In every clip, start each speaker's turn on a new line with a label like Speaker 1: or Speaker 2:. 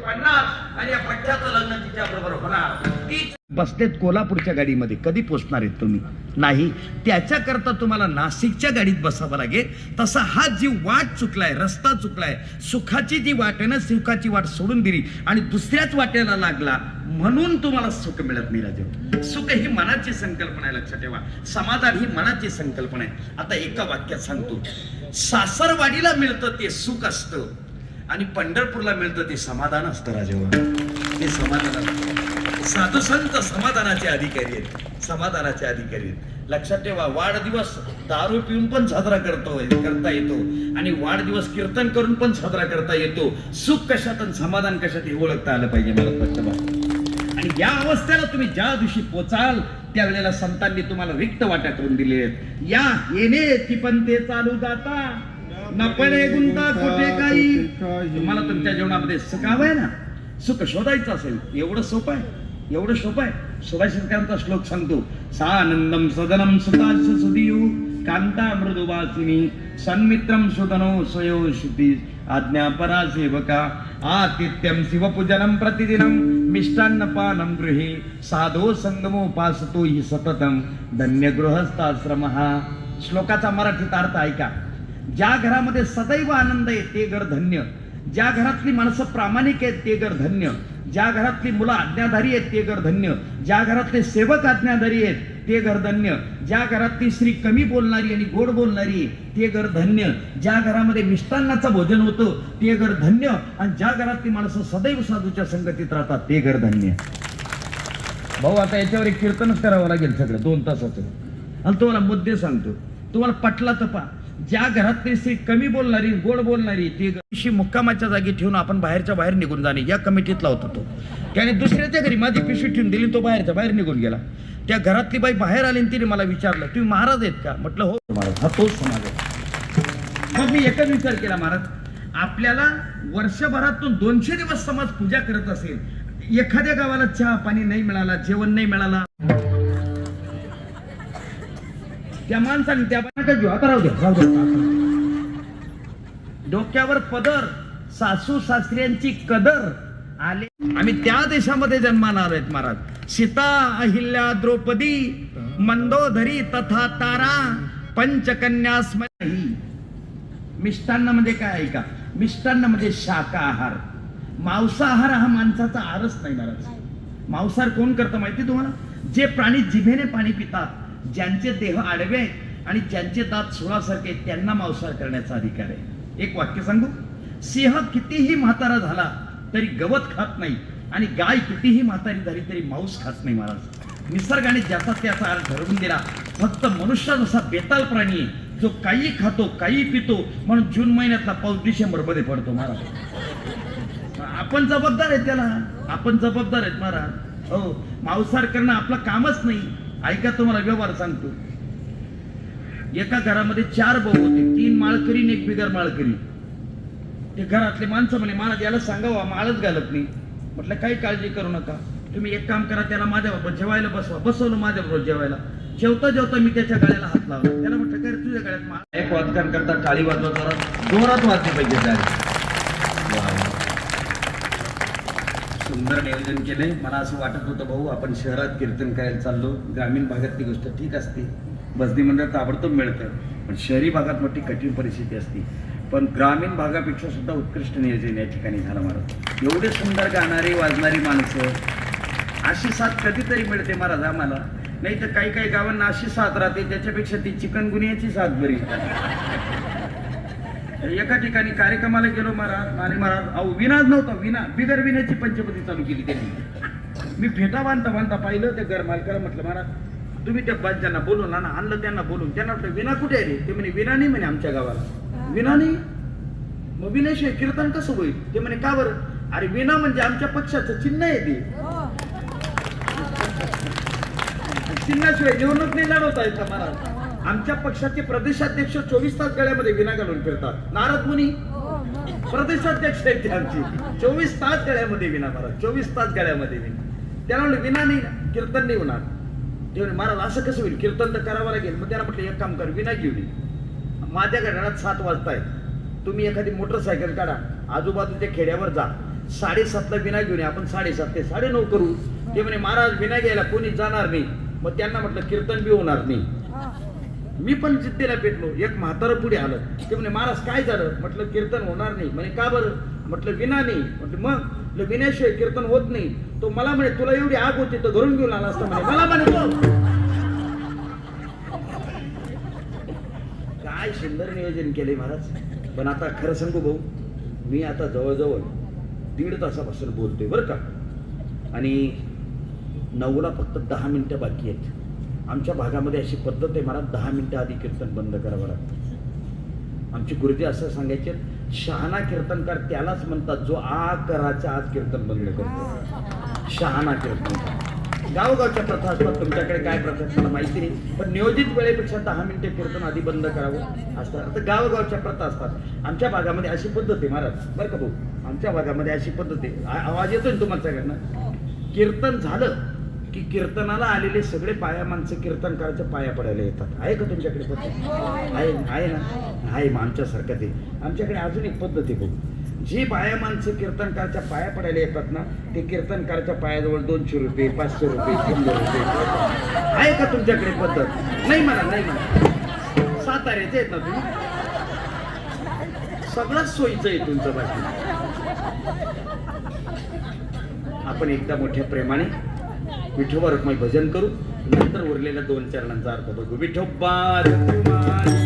Speaker 1: पडणार आणि या पठ्याचं लग्न तिच्या बरोबर होणार. ती
Speaker 2: बसलेत कोल्हापूरच्या गाडीमध्ये कधी पोचणार आहेत तुम्ही? नाही त्याच्याकरता तुम्हाला नाशिकच्या गाडीत बसावं लागेल. तसा हा जी वाट चुकलाय रस्ता चुकलाय. सुखाची जी वाट आहे ना सुखाची वाट सोडून दिली आणि दुसऱ्याच वाटेला लागला म्हणून तुम्हाला सुख मिळत नाही राजे. सुख ही मनाची संकल्पना आहे लक्षात ठेवा. समाधान ही मनाची संकल्पना आहे. आता एका वाक्यात सांगतो. सासरवाडीला मिळतं ते सुख असतं. आणि पंढरपूरला मिळतं ते समाधान असतं राजेवा ते समाधान साधू संत समाधानाचे अधिकारी आहेत. समाधानाचे अधिकारी आहेत. लक्षात ठेवा वाढदिवस दारू पिऊन पण साजरा करतो करता येतो. आणि वाढदिवस कीर्तन करून पण साजरा करता येतो. सुख कशात आणि समाधान कशात हे ओळखता आलं पाहिजे मला स्पष्ट आणि या अवस्थेला तुम्ही ज्या दिवशी पोचाल त्यावेळेला संतांनी तुम्हाला रिक्त वाट्या करून दिले आहेत. या येणे ती पण ते चालू जाता. नपणे गुंता कुठे काही. तुम्हाला तुमच्या जीवनामध्ये सुख हवं ना? सुख शोधायचं असेल एवढं सोपं आहे एवढं सोपं आहे. सुभाषितांचा श्लोक सांगतो सानंदम सदनम सुताश सुदियू कांता मृदुवासिनी सन्मित्रम सुदनो स्वयो श्रुती आज्ञापरा सेवका आतिथ्यम शिवपूजनम प्रतिदिनम मिष्टान्नपानं गृहे साधो संगमोपासतो हि सततम धन्य गृहस्थाश्रम हा श्लोकाचा मराठीत अर्थ ऐका. ज्या घरामध्ये सदैव आनंद आहे ते घर धन्य. ज्या घरातली माणसं प्रामाणिक आहेत ते घर धन्य. ज्या घरातली मुलं आज्ञाधारी आहेत ते घर धन्य. ज्या घरातले सेवक आज्ञाधारी आहेत ते घर धन्य. ज्या घरातली स्त्री कमी बोलणारी आणि गोड बोलणारी ते घर धन्य. ज्या घरामध्ये मिष्टान्नाचं भोजन होतं ते घर धन्य. आणि ज्या घरातली माणसं सदैव साधूच्या संगतीत राहतात ते घर धन्य. भाऊ आता याच्यावर एक कीर्तनच करावं लागेल सगळं दोन तासाचं. आणि तुम्हाला मुद्दे सांगतो. तुम्हाला पटला तर पा ज्या घरातली स्त्री कमी बोलणारी गोड बोलणारी ती मुक्कामाच्या जागी ठेवून आपण बाहेरच्या बाहेर निघून जाणे या कमिटीतला होता. तो त्याने दुसऱ्याच्या घरी माझी पिशवी ठेवून दिली तो बाहेरच्या बाहेर निघून गेला. त्या घरातली बाई बाहेर आली आणि तिने मला विचारलं तुम्ही महाराज आहेत का? म्हटलं हो महाराज. हा तोच समाज आहे. मग मी एकच विचार केला महाराज आपल्याला वर्षभरातून दोनशे दिवस समाज पूजा करत असेल. एखाद्या गावाला चहा पाणी नाही मिळाला जेवण नाही मिळाला. त्या माणसाने त्या बायका घेऊ आता राहू द्या राहू द्या डोक्यावर पदर सासू सासऱ्यांची कदर आले. आम्ही त्या देशामध्ये जन्माला आहेत महाराज. सीता अहिल्या द्रौपदी मंदोधरी तथा तारा पंचकन्या स्मरी मिष्टान्न म्हणजे काय ऐका? मिष्टान्न म्हणजे शाकाहार. मांसाहार हा माणसाचा आरस नाही महाराज. मांसाहार कोण करतं माहिती तुम्हाला? जे प्राणी जिभेने पाणी पितात ज्यांचे देह आडवे आहेत आणि ज्यांचे दात सोळासारखे त्यांना मांसाहार करण्याचा अधिकार आहे. एक वाक्य सांगू? सिंह कितीही म्हातारा झाला तरी गवत खात नाही आणि गाय कितीही म्हातारी झाली तरी मांस खात नाही महाराज. निसर्गाने ज्याचा त्याचा अर्थ ठरवून दिला फक्त मनुष्य जसा बेताल प्राणी आहे जो काही खातो काही पितो म्हणून जून महिन्यातला पाऊस डिसेंबरमध्ये पडतो महाराज. आपण जबाबदार आहेत त्याला. आपण जबाबदार आहेत महाराज. हो मांसाहार करणं आपलं कामच नाही. ऐका तुम्हाला व्यवहार सांगतो. एका घरामध्ये चार भाऊ होते. तीन माळकरी आणि एक बिगर माळकरी. ते घरातले माणसं म्हणे महाराज याला सांगावा माळच घालत नाही. म्हटलं काही काळजी करू नका. तुम्ही एक काम करा त्याला माझ्याबरोबर जेवायला बसवा. बसवलं माझ्याबरोबर जेवायला. जेवता जेवता मी त्याच्या गळ्याला हात लावला. त्याला म्हटलं काय तुझ्या गळ्यात माळ एक वादकान करता टाळी वाजवा जरा. जोरात वाजली पाहिजे सुंदर नियोजन केले मला असं वाटत होतं भाऊ आपण शहरात कीर्तन करायला चाललो. ग्रामीण भागात ती गोष्ट ठीक असते. बसदी मंडळ ताबडतोब मिळतं. पण शहरी भागात मोठी कठीण परिस्थिती असते. पण ग्रामीण भागापेक्षा सुद्धा उत्कृष्ट नियोजन या ठिकाणी झालं महाराज एवढे सुंदर गाणारी वाजणारी माणसं. अशी साथ कधीतरी मिळते महाराज आम्हाला. नाही तर काही काही गावांना अशी साथ राहते त्याच्यापेक्षा ती चिकनगुनियाची साथ बरी. एका ठिकाणी कार्यक्रमाला गेलो महाराज आणि महाराज अहो विनाच नव्हता विना बिगर विण्याची पंचपती चालू केली त्यांनी. मी फेटा बांधता बांधता पाहिलं ते घर मालकाला म्हटलं महाराज तुम्ही त्या बादशांना बोलून ना आणलं त्यांना बोलून त्यांना म्हटलं विना कुठे आहे रे? ते म्हणे विना नाही म्हणे आमच्या गावाला. विना नाही? मग विनाशिवाय कीर्तन कसं होईल? ते म्हणे का बरं? अरे विना म्हणजे आमच्या पक्षाचं चिन्ह आहे ते. चिन्हाशिवाय निवडणूक नाही लढवता येत महाराज? आमच्या पक्षाचे प्रदेशाध्यक्ष चोवीस तास गळ्यामध्ये विना घालून फिरतात. नारद मुनी? प्रदेशाध्यक्ष आहेत ते चोवीस तास गळ्यामध्ये विना महाराज चोवीस तास गळ्यामध्ये विना. त्याला म्हणलं विना नाही कीर्तन नाही होणार. ते म्हणे महाराज असं कसं होईल? कीर्तन तर करावं लागेल. मग त्याला म्हटलं एक काम कर विना घेऊन ये माझ्या घड्याळात सात वाजतायत तुम्ही एखादी मोटरसायकल काढा. आजूबाजूच्या खेड्यावर जा. साडेसातला विना घेऊन ये, आपण साडेसात ते साडे नऊ करू. ते म्हणे महाराज विना घ्यायला कोणी जाणार नाही. मग त्यांना म्हटलं कीर्तन बी होणार नाही. मी पण जिद्दीला पेटलो. एक म्हातारं पुढे आलं. ते म्हणे महाराज काय झालं? म्हटलं कीर्तन होणार नाही. म्हणे का बरं? म्हटलं विना नाही. म्हटलं मग? म्हटलं विनाशिवाय कीर्तन होत नाही. तो मला म्हणे तुला एवढी आग होती तर घरून घेऊन आला असता. म्हणे मला म्हणे काय सुंदर नियोजन केले महाराज. पण आता खरं सांगू भाऊ मी आता जवळजवळ दीड तासापासून बोलतोय बरं का. आणि नऊला फक्त दहा मिनिटं बाकी आहेत. आमच्या भागामध्ये अशी पद्धत आहे मला दहा मिनटं आधी कीर्तन बंद करावं लागतं. आमचे गुरुजी असं सांगायचे शहाणा कीर्तनकार त्यालाच म्हणतात जो आ कराच्या आज कीर्तन बंद करतो. शहाणा कीर्तनकार. गावगावच्या प्रथा असतात तुमच्याकडे काय प्रथा मला माहिती नाही पण नियोजित वेळेपेक्षा दहा मिनिटे कीर्तन आधी बंद करावं असतात आता गावगावच्या प्रथा असतात आमच्या भागामध्ये अशी पद्धत आहे महाराज बरं का भाऊ? आमच्या भागामध्ये अशी पद्धत आहे. आवाज येतोय ना तुम्हाला सगळ्यांना? कीर्तन झालं की कीर्तनाला आलेले सगळे पाया माणसं कीर्तनकाराच्या पाया पडायला येतात. आहे का तुमच्याकडे पद्धत? आहे आहे ना? आहे मग आमच्यासारखं ते. आमच्याकडे अजून एक पद्धत आहे भाऊ जी बाया माणसं कीर्तनकारच्या पाया पडायला येतात ना ते कीर्तनकारच्या पायाजवळ दोनशे रुपये पाचशे रुपये शंभर रुपये. आहे का तुमच्याकडे पद्धत? नाही म्हणा नाही म्हणा. साताऱ्याचे आहेत ना तुम्ही? सगळंच सोयीचं आहे तुमचं बाकी. आपण एकदा मोठ्या प्रेमाने विठोबा रुक्माई भजन करू नंतर उरलेल्या दोन चरणांचा अर्थ बघू. विठोबा रुक्माई.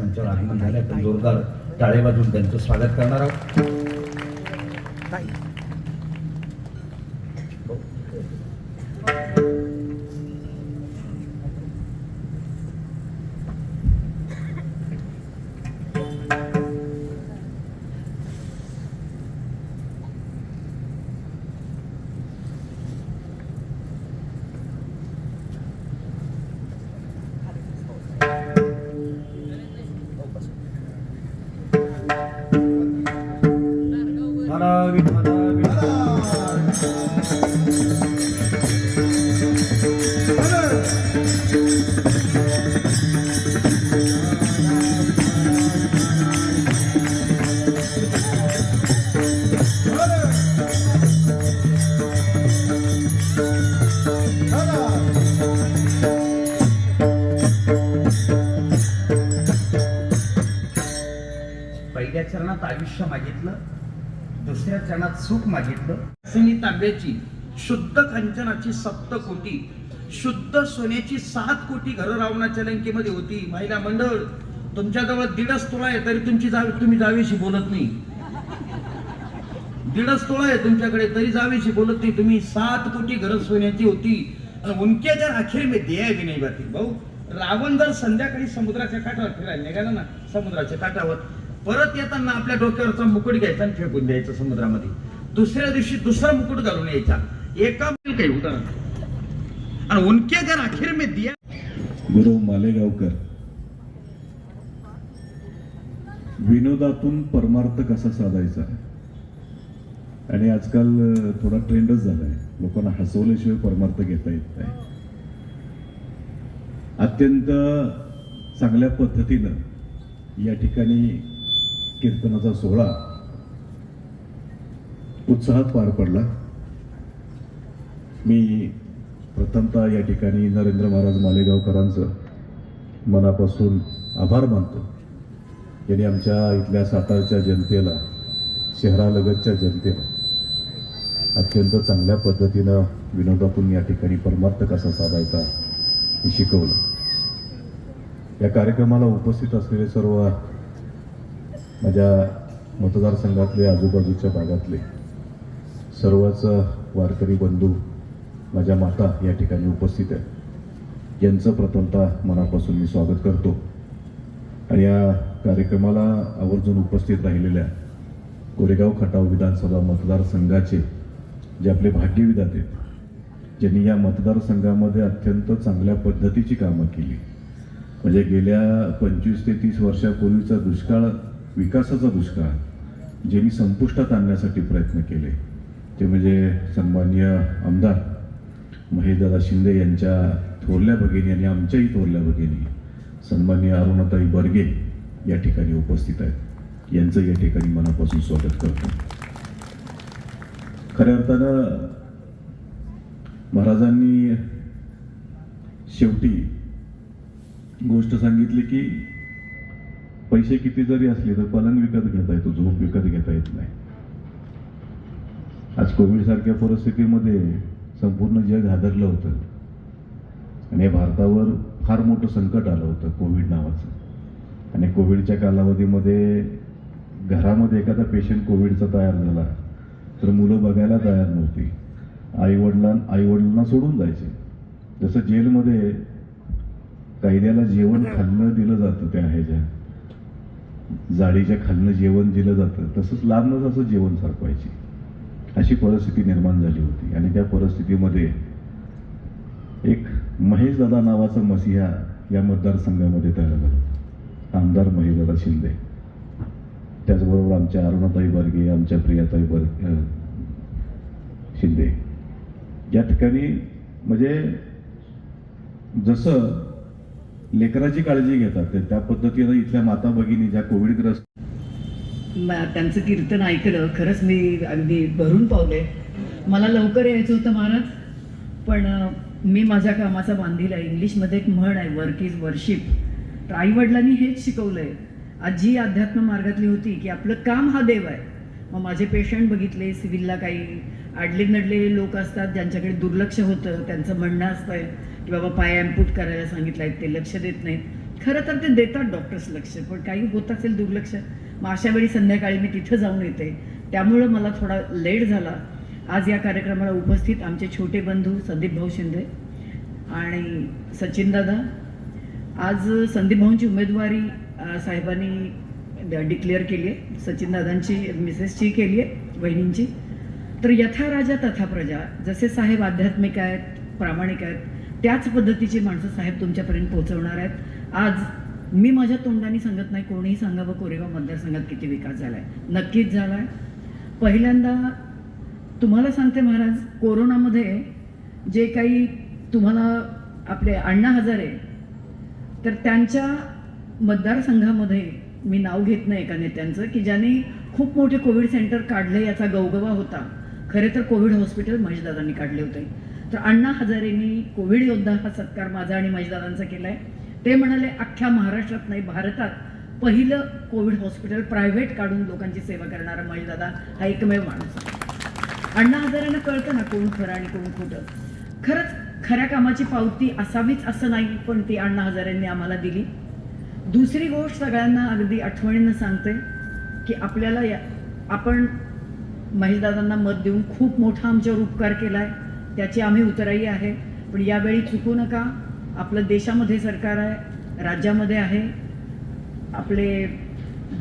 Speaker 3: यांचं
Speaker 2: व्यासमंचावर आगमन झालं तर जोरदार टाळेबाजून त्यांचं स्वागत करणार आहोत. आयुष्य मागितलं दुसऱ्या चरणात सुख मागितलं. सिनी तांब्याची शुद्ध खंचनाची सप्त कोटी शुद्ध सोन्याची सात कोटी घरं रावणाच्या लंकेमध्ये होती. महिला मंडळ तुमच्याजवळ दीडच तोळा आहे तरी तुमची जावी तुम्ही जावेशी बोलत नाही. दीडच तोळा आहे तुमच्याकडे तरी जावेशी बोलत नाही. तुम्ही सात कोटी घरं सोन्याची होती. आणि उनके जर अखेर मी दिया भी नाही भाऊ रावण जर संध्याकाळी समुद्राच्या काठावर फिरायला निघाला ना समुद्राच्या काठावर परत येताना आपल्या डोक्यावरचा मुकुट घ्यायचा आणि फेकून द्यायचा समुद्रामध्ये. दुसऱ्या दिवशी दुसरा मुकुट घालून यायचा. एका काही उदाहरण. आणि उनके जर अखेर मी दिया
Speaker 4: गुरु मालेगावकर विनोदातून परमार्थ कसा साधायचा? आणि आजकाल थोडा ट्रेंडच झालाय. लोकांना हसवल्याशिवाय परमार्थ घेता येत नाही. अत्यंत चांगल्या पद्धतीनं या ठिकाणी कीर्तनाचा सोहळा उत्साहात पार पडला. मी प्रथमतः या ठिकाणी नरेंद्र महाराज मालेगावकरांचं मनापासून आभार मानतो. यांनी आमच्या इथल्या सातारच्या जनतेला शहरालगतच्या जनतेला अत्यंत चांगल्या पद्धतीनं विनोदातून या ठिकाणी परमार्थ कसा साधायचा हे शिकवलं. या कार्यक्रमाला उपस्थित असलेले सर्व माझ्या मतदारसंघातले आजूबाजूच्या भागातले सर्वच वारकरी बंधू माझ्या माता या ठिकाणी उपस्थित आहेत. यांचं प्रथमतः मनापासून मी स्वागत करतो. आणि या कार्यक्रमाला आवर्जून उपस्थित राहिलेल्या कोरेगाव खटाव विधानसभा मतदारसंघाचे जे आपले भाग्यविधाते आहेत ज्यांनी या मतदारसंघामध्ये अत्यंत चांगल्या पद्धतीची कामं केली. म्हणजे गेल्या पंचवीस ते तीस वर्षापूर्वीचा दुष्काळ विकासाचा दुष्काळ ज्यांनी संपुष्टात आणण्यासाठी प्रयत्न केले ते म्हणजे सन्माननीय आमदार महेशदादा शिंदे यांच्या थोरल्या भगिनी आणि आमच्याही थोरल्या भगिनी सन्माननीय अरुणाताई बर्गे या ठिकाणी उपस्थित आहेत. यांचं या ठिकाणी मनापासून स्वागत करतो. खऱ्या अर्थानं महाराजांनी शेवटी गोष्ट सांगितली की पैसे किती जरी असले तर पलंग विकत घेता येतो झोप विकत घेता येत नाही. आज कोविड सारख्या परिस्थितीमध्ये संपूर्ण जग हादरलं होतं. आणि भारतावर फार मोठं संकट आलं होतं कोविड नावाचं. आणि कोविडच्या कालावधीमध्ये घरामध्ये एखादा पेशंट कोविडचा तयार झाला तर मुलं बघायला तयार नव्हती. आईवडिलां आईवडिलांना सोडून जायचे. जसं जेलमध्ये कैद्याला जेवण खाल्लं दिलं जातं त्या ह्याच्या जाळीच्या खालनं जेवण दिलं जातं तसंच लांबच असं जेवण सरकवायची अशी परिस्थिती निर्माण झाली होती. आणि त्या परिस्थितीमध्ये एक महेशदादा नावाचा मसिहा या मतदारसंघामध्ये तयार झाला. आमदार महेशदादा शिंदे. त्याचबरोबर आमच्या अरुणाताई बर्गे आमच्या प्रियाताई बर्गे अं, शिंदे. या ठिकाणी म्हणजे जसं लेकराची काळजी घेतात. त्या पद्धतीनं इथल्या माता भगिनी ज्या कोविडग्रस्त
Speaker 5: त्यांचं कीर्तन ऐकलं. खरंच मी अगदी भरून पावले. मला लवकर यायचं होतं महाराज पण मी माझ्या कामाचा बांधील आहे. इंग्लिशमध्ये एक म्हण आहे वर्क इज वर्शिप तर आईवडिलांनी हेच शिकवलं आहे आजी अध्यात्म मार्गातली होती की आपलं काम हा देव आहे. मग माझे पेशंट बघितले सिव्हिलला काही आडले नडले लोक असतात ज्यांच्याकडे दुर्लक्ष होतं त्यांचं म्हणणं असतं की बाबा पाय अँपूट करायला सांगितलं आहे ते लक्ष देत नाहीत. खरं तर ते देतात डॉक्टर्स लक्ष पण काही होत असेल दुर्लक्ष मग अशा वेळी संध्याकाळी मी तिथं जाऊन येते. त्यामुळं मला थोडा लेट झाला. आज या कार्यक्रमाला उपस्थित आमचे छोटे बंधू संदीप भाऊ शिंदे आणि सचिन दादा. आज संदीप भाऊंची उमेदवारी साहेबांनी डिक्लेअर केली आहे. सचिन दादांची मिसेसची केली आहे वहिनींची. तर यथा राजा तथा प्रजा जसे साहेब आध्यात्मिक आहेत प्रामाणिक आहेत त्याच पद्धतीची माणसं साहेब तुमच्यापर्यंत पोहोचवणार आहेत. आज मी माझ्या तोंडाने सांगत नाही कोणीही सांगावं कोरेगाव मतदारसंघात किती विकास झाला आहे नक्कीच झाला आहे पहिल्यांदा तुम्हाला सांगते महाराज कोरोनामध्ये जे काही तुम्हाला आपले अण्णा हजारे तर त्यांच्या मतदारसंघामध्ये मी नाव घेत नाही एका नेत्यांचं की ज्यांनी खूप मोठे कोविड सेंटर काढले याचा गवगवा होता. खरे तर कोविड हॉस्पिटल महेशदादांनी काढले होते. तर अण्णा हजारेंनी कोविड योद्धा हा सत्कार माझा आणि महेशदादांचा केला आहे ते म्हणाले अख्ख्या महाराष्ट्रात नाही भारतात पहिलं कोविड हॉस्पिटल प्रायव्हेट काढून लोकांची सेवा करणारा महेशदादा हा एकमेव माणूस आहे. अण्णा हजारांना कळतं ना कोण खरं आणि कोण खोटं. खरंच खऱ्या कामाची पावती असावीच असं नाही पण ती अण्णा हजारेंनी आम्हाला दिली. दुसरी गोष्ट सगळ्यांना अगदी आठवणीनं सांगते की आपल्याला या आपण महेशदादांना मत देऊन खूप मोठा आमच्यावर उपकार केला आहे त्याची आम्ही उतराई आहे. पण यावेळी चुकू नका. आपलं देशामध्ये सरकार आहे राज्यामध्ये आहे. आपले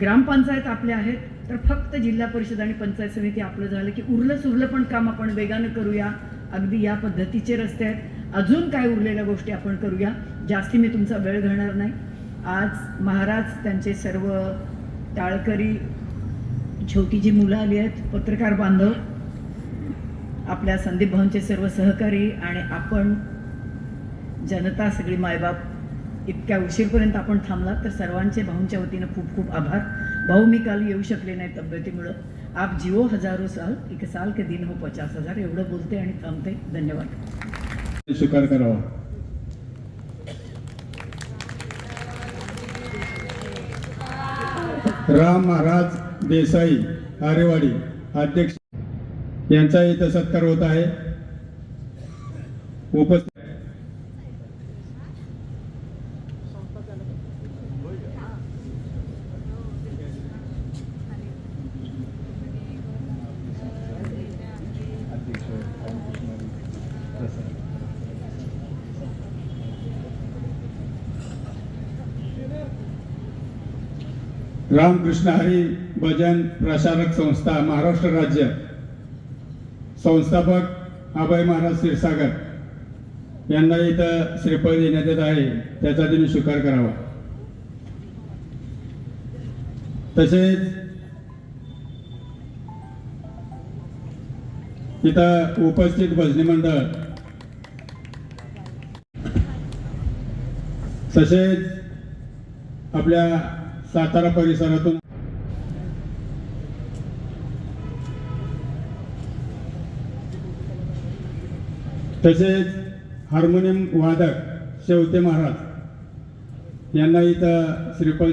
Speaker 5: ग्रामपंचायत आपले आहेत. तर फक्त जिल्हा परिषद आणि पंचायत समिती आपलं झालं की उरलं सुरलं पण काम आपण वेगानं करूया. अगदी या पद्धतीचे रस्ते आहेत. अजून काय उरलेल्या गोष्टी आपण करूया? जास्ती मी तुमचा वेळ घालणार नाही. आज महाराज त्यांचे सर्व टाळकरी छोटी जी मुलं आली आहेत पत्रकार बांधव. आपल्या संदीप भाऊंचे सर्व सहकारी आणि आपण जनता सगळी मायबाप इतक्या उशीरपर्यंत आपण थांबला तर सर्वांचे भाऊंच्या वतीनं खूप खूप आभार. भाऊ मी काल येऊ शकले नाही तब्येतीमुळं. आप जिओ हजारो साल एक साल के दिन हो पचास हजार एवढं बोलते आणि थांबते. धन्यवाद.
Speaker 6: स्वीकार करावा. राम महाराज देसाई आरेवाडी अध्यक्ष यांचा इथं सत्कार होत आहे. उपस्थित रामकृष्ण हरी भजन प्रसारक संस्था महाराष्ट्र राज्य संस्थापक अभय महाराज क्षीरसागर यांना इथं श्रीफळ देण्यात येत आहे. त्याचा तुम्ही स्वीकार करावा. तसेच इथं उपस्थित भजनी मंडळ तसेच आपल्या सातारा परिसरातून तसेच हार्मोनियम वादक शेवते महाराज यांना इथं श्रीफळ